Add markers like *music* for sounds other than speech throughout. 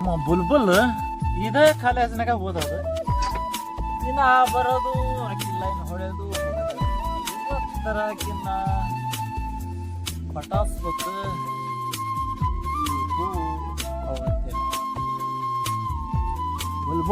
ಬುಲ್ಬುಲ್? ಇದೇ ಕಾಲೇಜ್ನಾಗ ಓದೋದು. ಇನ್ನ ಬರೋದು ಆಕಿಲ್ಲ ಇನ್ನು ಹೊಡೆಯೋದು ಇವತ್ತರಕಿನ್ನ ಪಟಾಸ್ ಗೊತ್ತು ಇದು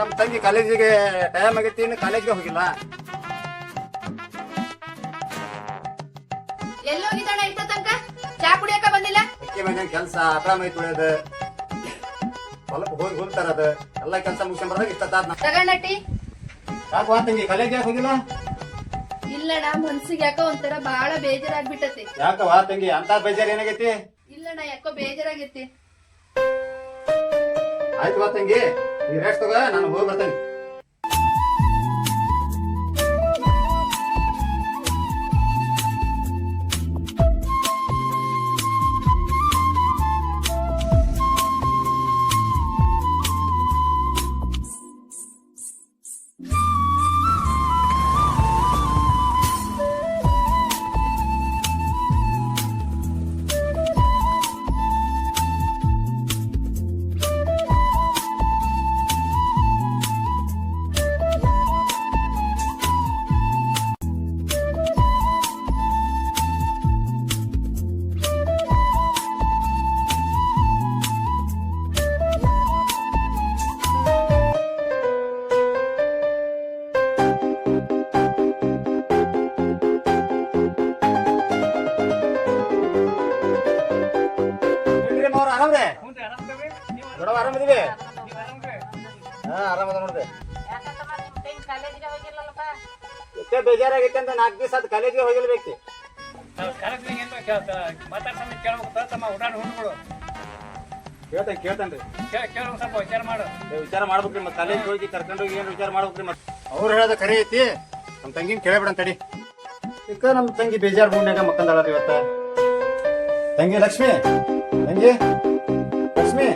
ನಮ್ಮ ತಂಗಿ ಕಾಲೇಜಿಗೆ ಟೈಮ್ ಆಗೈತಿ ಇನ್ನು ಕಾಲೇಜ್ಗೆ ಹೋಗಿಲ್ಲ. ಎಲ್ಲ ಇಷ್ಟ ತನಕ? ಚಾ ಕುಡಿಯಕ ಬಂದಿಲ್ಲ? ಅಕ್ಕಿ ಮನೆ ಕೆಲಸ ಆರಾಮ ಐತಿ ಉಳಿಯೋದು ಹೊಲಕ್ಕೆ ಹೋಗಿ ಹೋಗ್ತಾರದ ಎಲ್ಲ ಕೆಲಸ ಮುಗಿಸ್ಕೊಂಡ್ ಇಷ್ಟ ತಗೊಂಡಟ್ಟಿ ಯಾಕೆ ವಾ ತಂಗಿ ಕಾಲೇಜ್ಗೆ ಯಾಕೆ ಹೋಗಿಲ್ಲ? ಇಲ್ಲಣ್ಣ ಮನ್ಸಿಗೆ ಯಾಕೋ ಒಂಥರ ಬಾಳ ಬೇಜಾರಾಗ್ಬಿಟ್ಟತಿ. ಯಾಕ ವಾ ತಂಗಿ ಅಂತ ಬೇಜಾರ್ ಏನಾಗೈತಿ? ಇಲ್ಲಣ್ಣ ಯಾಕೋ ಬೇಜಾರಾಗೈತಿ. ಆಯ್ತು ವಾ ತಂಗಿ. ನೀ ನಾನು ಹೋಗಿ ಬರ್ತೇನೆ. ನೋಡವ ಆರಾಮದಿವಿ ಹಾ ಆರಾಮದ ನೋಡ್ದೆ ಎಷ್ಟೇ ಬೇಜಾರಾಗೈತೆ ಅಂತ ನಾಲ್ಕು ದಿವಸ ಅದು ಕಾಲೇಜ್ಗೆ ಹೋಗಿಲ್ಲ ವ್ಯಕ್ತಿ ಮಾತಾಡ್ಸಂದ್ರೆ ಕೇಳ್ಬೇಕು ತಮ್ಮ ಉಡಾಣ ಹುಡುಗರು ಕೇಳ್ತಾನೆ ಕೇಳ್ತೇನೆ ಕೇಳೋ ಸ್ವಲ್ಪ ವಿಚಾರ ಮಾಡು. ವಿಚಾರ ಮಾಡ್ಬೇಕ್ರಿ ಮತ್ತೆ ಕಾಲೇಜ್ ಹೋಗಿ ಕರ್ಕೊಂಡು ಹೋಗಿ ಏನು ವಿಚಾರ ಮಾಡ್ಬೇಕ್ರಿ ಮತ್ತೆ. ಅವ್ರು ಹೇಳೋದ ಕರೆ ಐತಿ. ನಮ್ಮ ತಂಗಿನ ಕೇಳಬೇಡ ತಡಿ ಇಕ್ಕ ನಮ್ಮ ತಂಗಿ ಬೇಜಾರ್ ಮುಂದೆ ಮಕ್ಕಂದಾಳ ಇವತ್ತ? ತಂಗಿ ಲಕ್ಷ್ಮಿ ತಂಗಿ? ಲಕ್ಷ್ಮಿ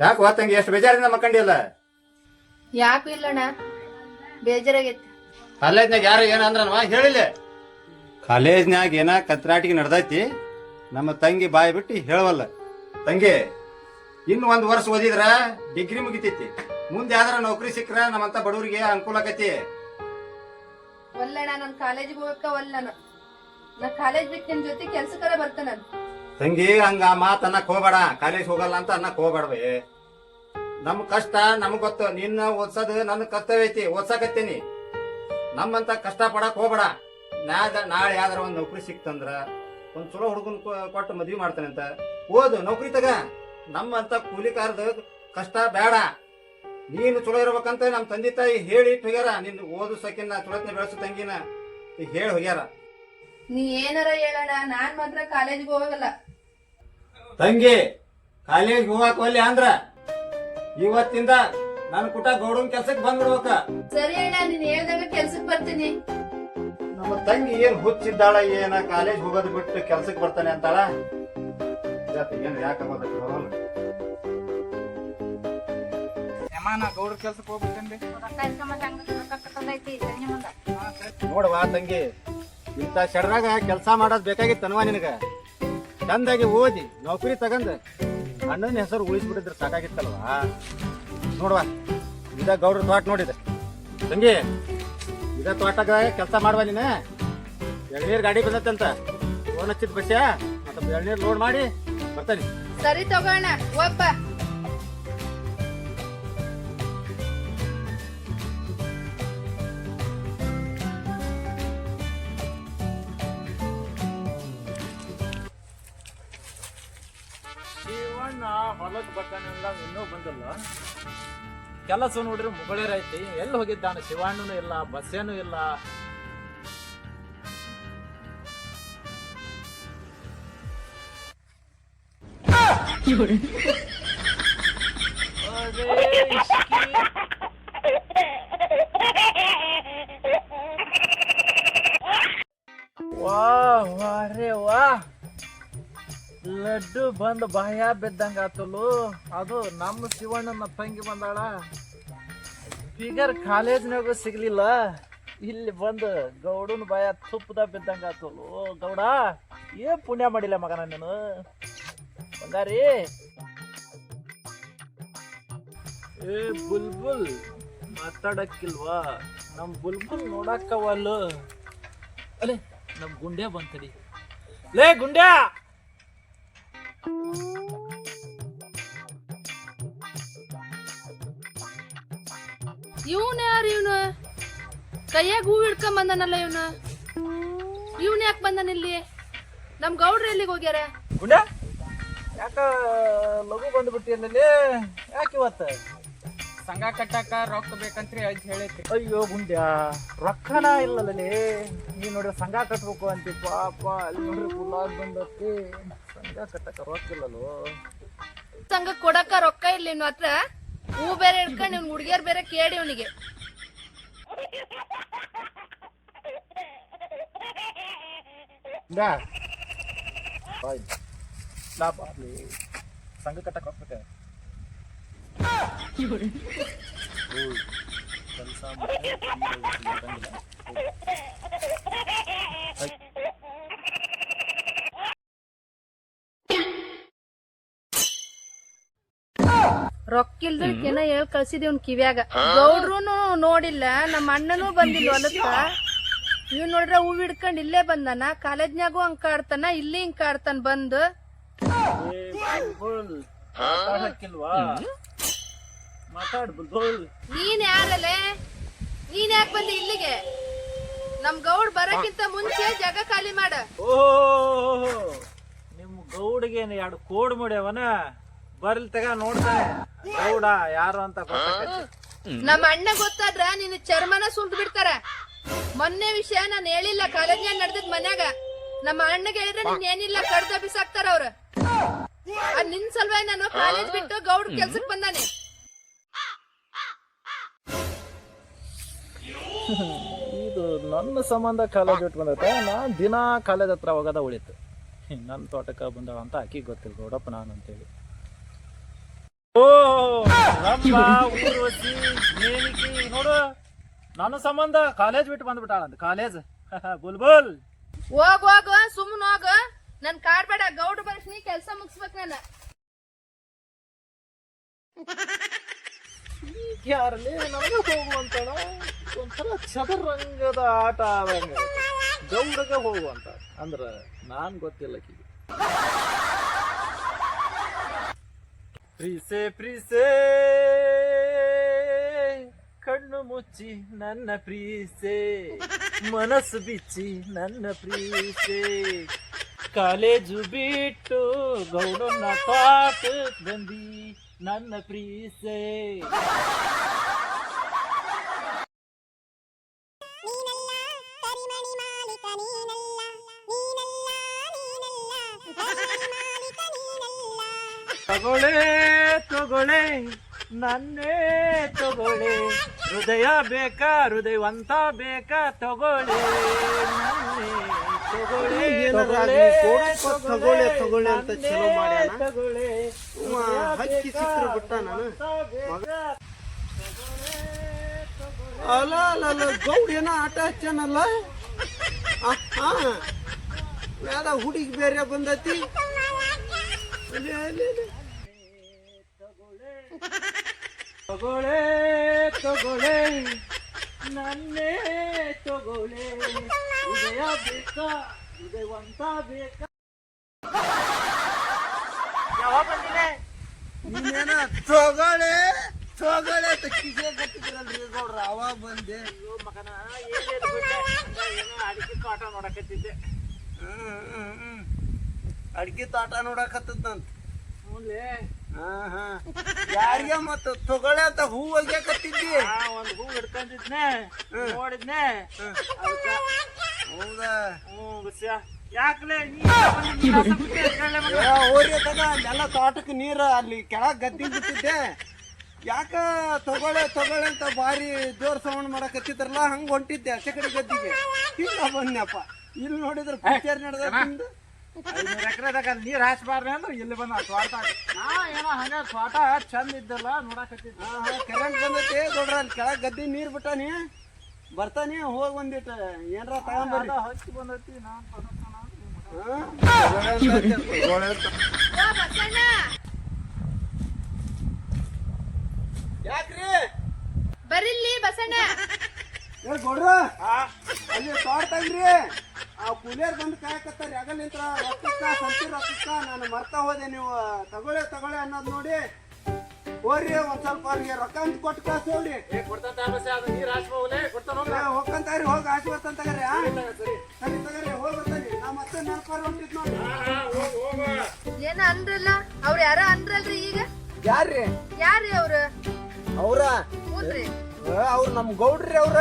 ಯಾಕೆ ವಾ ತಂಗಿ ಎಷ್ಟು ಬೇಜಾರಿಂದ ಮಕ್ಕಂಡಿಯಲ್ಲ? ಯಾಕು ಇಲ್ಲಣ್ಣ. ಬೇಜಾರಾಗೈತಿ. ಕಾಲೇಜ್ನಾಗ ಯಾರು ಏನ ಅಂದ್ರನ್ವ ಹೇಳಿಲ್ಲ ಕಾಲೇಜ್ನಾಗ ಏನ ಕತ್ರಾಟಿಗೆ ನಡ್ದೈತಿ ನಮ್ಮ ತಂಗಿ ಬಾಯಿ ಬಿಟ್ಟು ಹೇಳವಲ್ಲ. ತಂಗಿ ಇನ್ನು ಒಂದು ವರ್ಷ ಓದಿದ್ರ ಡಿಗ್ರಿ ಮುಗಿತೈತಿ. ಮುಂದೆ ಯಾವ್ದಾರ ನೌಕರಿ ಸಿಕ್ಕ್ರ ನಮ್ಮಂತ ಬಡವರಿಗೆ ಅನುಕೂಲ ಆಕೈತಿ? ಒಲ್ಲಣ್ಣ ನನ್ ಕಾಲೇಜಿಗೆ ಹೋಗಕ್ಕ ಒಲ್ಲ ನಾನು ಕಾಲೇಜ್ ನಿನ್ ಜೊತೆ ನಾನು. ತಂಗಿ, ಹಂಗ ಮಾತ್ ಅನ್ನಕ್ ಹೋಗ್ಬೇಡ. ಕಾಲೇಜ್ ಹೋಗಲ್ಲ ಅಂತ ಅನ್ನಕ್ ಹೋಗ್ಬೇಡವೆ. ನಮ್ ಕಷ್ಟ ನಮಗ್ ಗೊತ್ತು. ನಿನ್ನ ಓದ್ಸೋದು ನನ್ನ ಕರ್ತವ್ಯ ಐತಿ. ಓದ್ಸಕತ್ತೀನಿ. ನಮ್ಮಂತ ಕಷ್ಟ ಪಡಕ್ ಹೋಗ್ಬೇಡ. ನಾದ ನಾಳೆ ಯಾವ್ದಾರ ಒಂದ್ ನೌಕರಿ ಸಿಕ್ತಂದ್ರ ಒಂದ್ ಚಲೋ ಹುಡುಗನ್ ಕೊಟ್ಟು ಮದ್ವಿ ಮಾಡ್ತಾನೆ ಅಂತ. ಓದು, ನೌಕರಿ ತಗ. ನಮ್ಮಂತ ಕೂಲಿಕಾರದ ಕಷ್ಟ ಬೇಡ ನೀನು ಚಲೋ ಇರ್ಬೇಕಂತ ನಮ್ ತಂದೆ ತಾಯಿ ಹೇಳಿ ಹೋಗ್ಯಾರ. ನಿನ್ನ ಓದು ಸಕಿನ ಚಲೋತ್ನ ಬೆಳೆಸು ತಂಗಿನ. ಹೇಳಿ ಹೋಗ್ಯಾರ. ನೀ ಏನಾರ ಹೇಳಣ್ಣ ನಾನ್ ಮಾತ್ರ ಕಾಲೇಜ್ಗೆ ಹೋಗಲ್ಲ. ತಂಗಿ ಕಾಲೇಜ್ ಹೋಗಾಕ ಒಲ್ಲೆ ಅಂದ್ರ? ಇವತ್ತಿಂದ ನನ್ ಕುಟ ಗೌಡನ್ ಕೆಲ್ಸಕ್ಕೆ ಬಂದ್ಬಿಡ್ಬೇಕ. ಸರಿ ಅಣ್ಣ ನೀನ್ ಹೇಳ್ದಾಗ ಕೆಲ್ಸಕ್ ಬರ್ತೀನಿ. ನಮ್ಮ ತಂಗಿ ಏನ್ ಹುಚ್ಚಿದ್ದಾಳ ಏನ ಕಾಲೇಜ್ ಹೋಗೋದ್ ಬಿಟ್ಟು ಕೆಲ್ಸಕ್ ಬರ್ತಾನೆ ಅಂತಾಳ? ಜಾತಿ ಏನ್ ಯಾಕೆ ಬರೋಲ್ಲ. ಯಮ್ಮ ನಾ ಗೌಡ್ರ ಕೆಲ್ಸಕ್ಕೆ ಹೋಗ್ಬಿಟ್ಟೇನ್ರಿ ನೋಡವಾ ತಂಗಿ. ಇಂಥ ಶಡ್ರಾಗ ಕೆಲಸ ಮಾಡೋದು ಬೇಕಾಗಿತ್ತನ್ವ ನಿನಗೆ? ಚಂದಾಗಿ ಓದಿ, ನೌಕರಿ ತಗಂದ ಅಣ್ಣನ ಹೆಸರು ಉಳಿಸ್ಬಿಟ್ಟಿದ್ರೆ ಸಾಕಾಗಿತ್ತಲ್ವಾ? ನೋಡ್ವಾ, ಇದ ಗೌಡ್ರ ತೋಟ ನೋಡಿದೆ ತಂಗಿ, ಇದ ತೋಟದಾಗ ಕೆಲಸ ಮಾಡುವ ನೀನ? ಎಳ್ನೀರು ಗಾಡಿ ಬಂದತ್ತಂತ ಫೋನ್ ಹಚ್ಚಿದ ಬಸ್ಯಾ? ಮತ್ತೆ ಎಳ್ನೀರು ಲೋಡ್ ಮಾಡಿ ಬರ್ತಾನೆ. ಸರಿ ತಗೋಣ ಒಬ್ಬ ಇನ್ನೂ ಬಂದಿಲ್ಲ. ಕೆಲಸ ನೋಡ್ರಿ ಮುಗಳೇರೈತಿ ಎಲ್ಲಿ ಹೋಗಿದ್ದಾನೆ? ಶಿವಣ್ಣನು ಇಲ್ಲ ಬಸ್ಸೇನು ಇಲ್ಲ. *laughs* ವಾಹ್ ಇಷ್ಕಿ. ವಾ ವಾ ರೇ ವಾ ಲಡ್ಡು ಬಂದು ಬಾಯ ಬಿದ್ದಂಗ ಆತಲು ಅದು ನಮ್ಮ ಶಿವಣ್ಣನ ತಂಗಿ ಬಂದಾಳ. ಫಿಗರ್ ಕಾಲೇಜ್ನಾಗೂ ಸಿಗ್ಲಿಲ್ಲ. ಇಲ್ಲಿ ಬಂದು ಗೌಡನ ಬಾಯ ತುಪ್ಪದ ಬಿದ್ದಂಗ ಗೌಡ ಏ ಪುಣ್ಯ ಮಾಡಿಲ್ಲ ಮಗನ ನೀನು? ಬಂಗಾರಿ. ಏ, ಬುಲ್ಬುಲ್, ಮಾತಾಡಕ್ಕಿಲ್ವಾ? ನಮ್ ಬುಲ್ಬುಲ್ ನೋಡಕ್ಕವಲ್ಲ. ಅಲೆ, ನಮ್ ಗುಂಡೆ ಬಂತಡಿ ಲೇ, ಗುಂಡ್ಯಾ! ಕೈಯಾಗ ಹೂ ಹಿಡ್ಕೊಂಡ್ ಬಂದನಲ್ಲ ಇವನ? ಇವನ್ ಯಾಕೆ ಬಂದನ ಇಲ್ಲಿ? ನಮ್ ಗೌಡ್ರ ಎಲ್ಲಿಗೆ ಹೋಗ್ಯಾರ? ಗುಂಡ ಯಾಕ ಲಘು ಬಂದ್ಬಿಟ್ಟಿಯಲ್ಲಿ ಯಾಕೆ ಇವತ್ತ? ಸಂಘ ಕಟ್ಟಕ ರೊಕ್ಕ ಬೇಕಂತ್ರಿ ಅಜ್ಜಿ ಹೇಳೈತಿ ಅಯ್ಯೋ ಗುಂಡ್ಯ ರೊಕ್ಕನ ಇಲ್ಲಲ್ಲಿ ನೀ ನೋಡ್ರಿ ಸಂಘ ಕಟ್ಬೇಕು ಅಂತಿ ಪಾಪ ಅಲ್ಲಿ ನೋಡ್ರಿ ಗುಲಾಬ್ ಬಂದತ್ತಿ ಸಂಘ ಕಟ್ಟಕ ರೊಕ್ಕ ಇಲ್ಲಲ್ಲೋ. ಸಂಘ ಕೊಡಕ ರೊಕ್ಕ ಇಲ್ಲ ಇನ್ನು ಹತ್ರ. ಹೂ ಬೇರೆ ಹಿಡ್ಕೊಂಡು ಇವ್ನ ಹುಡುಗಿಯರ್ ಬೇರೆ ಕೇಳಿ ಇವನಿಗೆ. ಗುಂಡ್ಯಾ ಬಾಯ್ ಲಾಭ ಅಲ್ಲಿ ಸಂಘ ಕಟ್ಟಕ ರೊಕ್ಕ ಕೆಲಸ ರೊಕ್ಕ ಕೆನ ಹೇಳ್ ಕಳ್ಸಿದ್ ಅವ್ನ ಕಿವ್ಯಾಗ. ಗೌಡ್ರುನು ನೋಡಿಲ್ಲ ನಮ್ಮ ಅಣ್ಣನೂ ಬಂದಿಲ್ಲ ಹೊಲಕ್ಕ ಇವ್ ನೋಡ್ರ ಹೂ ಹಿಡ್ಕೊಂಡ್ ಇಲ್ಲೇ ಬಂದಾನ ಕಾಲೇಜ್ನ್ಯಾಗೂ ಹಂಗ್ ಕಾಡ್ತಾನ ಇಲ್ಲಿ ಹಿಂಗ್ ಕಾಡ್ತಾನ ಬಂದು. ನೀನ್ ಯಾರಲೆ ನೀನ್ ಯಾಕೆ ಬಂದಿ ಇಲ್ಲಿಗೆ? ನಮ್ ಗೌಡ್ ಬರಕ್ಕಿಂತ ಮುಂಚೆ ಜಾಗ ಖಾಲಿ ಮಾಡ. ಓ ನಿಮ್ ಗೌಡ್ಗೆ ಎರಡು ಕೋಡ್ ಮಾಡ್ಯವನ? ಬರ್ಲಿ ತಗ ನೋಡ್ತಾನೆ. ಗೌಡ ಯಾರು ಅಂತ. ನಮ್ಮ ಅಣ್ಣ ಗೊತ್ತಾದ್ರ ನಿನ್ನ ಚರ್ಮನ ಸುಲ್ದು ಬಿಡ್ತಾರ. ಮೊನ್ನೆ ವಿಷಯ ನಾನು ಹೇಳಿಲ್ಲ ಕಾಲೇಜ್ನಾಗ ನಡೆದಿದ್ ಮನ್ಯಾಗ. ನಮ್ಮ ಅಣ್ಣಗೆ ಹೇಳಿದ್ರೆ ನಿನ್ ಏನಿಲ್ಲ ಕಡ್ದ ಬಿಸಾಕ್ತಾರ ಅವ್ರ. ನಿನ್ ಸಲುವಾಗಿ ನಾನು ಕಾಲೇಜ್ ಬಿಟ್ಟು ಗೌಡ್ ಕೆಲ್ಸಕ್ ಬಂದಾನೆ. ಇದು ನನ್ನ ಸಂಬಂಧ ಕಾಲೇಜ್ ಬಿಟ್ಟು ಬಂದೈತೆ. ನಾನು ದಿನ ಕಾಲೇಜ್ ಹತ್ರ ಹೋಗೋದ ಉಳಿತು. ನನ್ನ ತೋಟಕ್ಕ ಬಂದವ ಅಂತ ಆಕಿ ಗೊತ್ತಿಲ್ಲ ಗೌಡಪ್ಪ ನಾನು ಅಂತೇಳಿ. ಊರ್ವಶಿ ನೋಡು? ನಾನು ಸಂಬಂಧ ಕಾಲೇಜ್ ಬಿಟ್ಟು ಬಂದ್ಬಿಟ್ಟಾಳ ಅಂತ ಕಾಲೇಜ್ *laughs* ಬುಲ್ಬುಲ್ ಹೋಗ್ ಹೋಗ ಸುಮ್ಮನ ಹೋಗ. ನನ್ ಕಾಡ್ಬೇಡ ಗೌಡ್ ಬರ್ಸ್ನಿ ಕೆಲ್ಸ ಮುಗಿಸ್ಬೇಕು ನಾನು. ಯಾರಲ್ಲಿ ನನಗೆ ಒಂಥರ ಚದುರಂಗದ ಆಟ ಆದಂಗ. ಗೌಡಗೆ ಹೋಗುವಂತ ಅಂದ್ರ ನಾನ್ ಗೊತ್ತಿಲ್ಲ ಆಕಿಗೆ. ಪ್ರೀಸೆ ಪ್ರೀಸೆ. ಕಣ್ಣು ಮುಚ್ಚಿ ನನ್ನ ಪ್ರೀಸೆ. ಮನಸ್ಸು ಬಿಚ್ಚಿ ನನ್ನ ಪ್ರೀಸೆ. ಕಾಲೇಜು ಬಿಟ್ಟು ಗೌಡನ ಪಾಠ ಬಂದಿ ನನ್ನ ಪ್ರೀಸೆ. ನೀನಲ್ಲ ನೀನಲ್ಲ ನೀನಲ್ಲ ತಗೊಳೆ ತಗೊಳೆ ನನ್ನೇ ತಗೊಳೆ ಹೃದಯ ಬೇಕಾ ಹೃದಯವಂತ ಬೇಕಾ ತಗೊಳೆ ನನ್ನೇ ತಗೊಳೆ ತಗೊಳೆ ತಗೊಳ್ಳೆ ತಗೊಳ್ಳೆ ಅಂತ ಚಲೋ ಮಾಡ್ಯಾನ. ತಗೊಳೆ ಹಕ್ಕಿ ಸಿಕ್ಕ್ರ ಬಿಟ್ಟ ನಾನು. ಅಲ್ಲ ಅಲ್ಲ ಗೌಡ ಏನೋ ಆಟ ಹಚ್ಚನಲ್ಲ? ಯಾವ್ದ ಹುಡುಗಿ ಬೇರೆ ಬಂದತಿ. ತಗೊಳೆ ತಗೊಳೆ ನನ್ನೇ ತಗೊಳೆ. ಉದಯ ಬೇಕಾ ಉದಯವಂತ ಬೇಕಾ? ಯಾವಾಗ ಬಂದಿದೆ? ನೀನೇನ ತಗೊಳೆ ತಗೊಳ್ಳೆ ಅಂತ ಕಿಸೆ ಕಟ್ಟಿದ್ರಲ್ರಿ ಗೌಡ್ರ ಅವಾಗ ಬಂದೆ. ಅಯ್ಯೋ ಮಗನ ಏನೇನು ಬಿಟ್ಟೆ ಏನೋ ಅಡಿಕೆ ತೋಟ ನೋಡಕತ್ತಿದ್ದೆ. ಅಡಿಕೆ ತಾಟ ನೋಡಕತ್ತದಂತ ಯಾರಿಗೆ ಮತ್ತ ತಗೊಳ್ಳಿ ಅಂತ ಹೂ ಒಗ್ಯಾಕತ್ತಿದ್ದಿ? ಒಂದು ಹೂ ಹಿಡ್ಕೊಂಡಿದ್ನೆ ನೋಡಿದ್ನೆ. ಹೌದಾ? ಯಾಕಲೇ ತಗ ಅಲ್ಲೆಲ್ಲ ತೋಟಕ್ಕೆ ನೀರು ಅಲ್ಲಿ ಕೆಳಗ್ ಗದ್ದಿ ಬಿಟ್ಟಿದ್ದೆ. ಯಾಕ ತಗೊಳ್ಳೆ ತಗೊಳ್ಳೆ ಅಂತ ಭಾರಿ ಜೋರ್ ಸೌಂಡ್ ಮಾಡಕತ್ತಿದ್ರಲ್ಲ ಹಂಗ ಹೊಂಟಿದ್ದೆ ಆಚೆ ಕಡೆ ಗದ್ದಿಗೆ. ಬನ್ನಪ್ಪ ಬಂದ್ನಪ್ಪ ಇಲ್ಲಿ ನೋಡಿದ್ರೆ ಪಿಕ್ಚರ್ ನಡೆದ ಐನೂರು ಎಕರೆದಾಗ ನೀರ್ ಹಾಸ್ಬಾರ್ರಿ ಅಂದ್ರೆ ಇಲ್ಲಿ ಬಂದ ತೋಟ ನಾ ಏನೋ ಹಂಗ ತೋಟ ಚಂದ ಇದ್ದಲ್ಲ ನೋಡಕತ್ತಿದ್ದ. ಕರೆಂಟ್ ಬಂದೈತಿ ದೊಡ್ರ ಅಲ್ಲಿ ಕೆಳಗ್ ಗದ್ದಿ ನೀರ್ ಬಿಟ್ಟಾನಿ. ಬರ್ತಾನಿ ಹೋಗ್ ಬಂದಿಟ್ಟು ಏನಾರ ತಗೊಂಬರ್ರಿ. ಹಚ್ಚಿ ಬಂದೈತಿ ನಾನ್ ಯಾಕ್ರಿ? ಬರಿಲ್ಲಿ ಬಸಣ್ಣ. ಏ ಗೌಡ್ರ. ಅಲ್ಲಿ ತೋಟದಾಗ್ರಿ ಆ ಕೂಲಿಯರ್ ಬಂದು ಕಾಯಕತ್ತಾರ. ಯಾಗಲಿಂತ್ರ ರೊಕ್ಕಕ್ಕ ಸಂತಿ ರೊಕ್ಕಕ್ಕ. ನಾನು ಮರ್ತಾ ಹೋದೆ ನೀವು. ತಗೊಳ್ಳೆ ತಗೊಳ್ಳೆ ಅನ್ನೋದು ನೋಡಿ. ಹೋರಿ ಒಂದ್ ಸ್ವಲ್ಪ ಅವ್ರಿಗೆ ರೊಕ್ಕ ಅಂತ ಕೊಟ್ಟು ಕಳ್ಸಿ ಹೋಗ್ರಿ ಹೋಗ್ಕಂತಾರಿ ಹೋಗಿ ಆಚೆ ಬರ್ತಾನ ತಗರಿ ಸರಿ. ತಗರಿ ಹೋಗಿ ಬರ್ತಾನೆ. ನಾ ಮತ್ತೆ ನೆನಪಾರ ಹೊಂಟಿದ್ ನೋಡಿ ಏನ ಅಂದ್ರಲ್ಲ? ಅವ್ರ ಯಾರ ಅಂದ್ರಲ್ರಿ ಈಗ? ಯಾರ್ರಿ? ಯಾರ್ರಿ ಅವ್ರ? ಅವ್ರ? ಅವ್ರ ಅವ್ರು ನಮ್ ಗೌಡ್ರಿ ಅವ್ರ.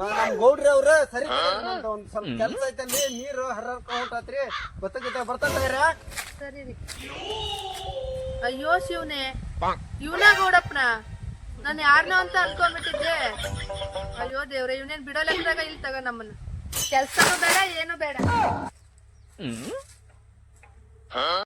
ನಮ್ ಗೌಡ್ರಿ ಅವ್ರ ಸರಿ ನಂದು ಒಂದ್ ಸ್ವಲ್ಪ ಕೆಲ್ಸ ಐತಲ್ಲಿ ನೀರು ಹರ್ಕ ಹೊಂಟಾತ್ರಿ. ಬತ್ತಗಿತ್ತ ತಗರಿ ಸರಿ ರೀ. ಅಯ್ಯೋ ಶಿವನೇ. ಇವನ ಗೌಡಪ್ಪನ. ನಾನು ಯಾರನ್ನ ಅಂತ ಅನ್ಕೊಂಡ್ಬಿಟ್ಟಿದ್ದೆ. ಅಯ್ಯೋ ದೇವ್ರೆ ಇವನೇನ್ ಬಿಡೋ ಲೆಕ್ಕದಾಗ ಇಲ್ಲಿ ತಗ ನಮ್ಮನ್ನ. ಕೆಲ್ಸನೂ ಬೇಡ ಏನು ಬೇಡ.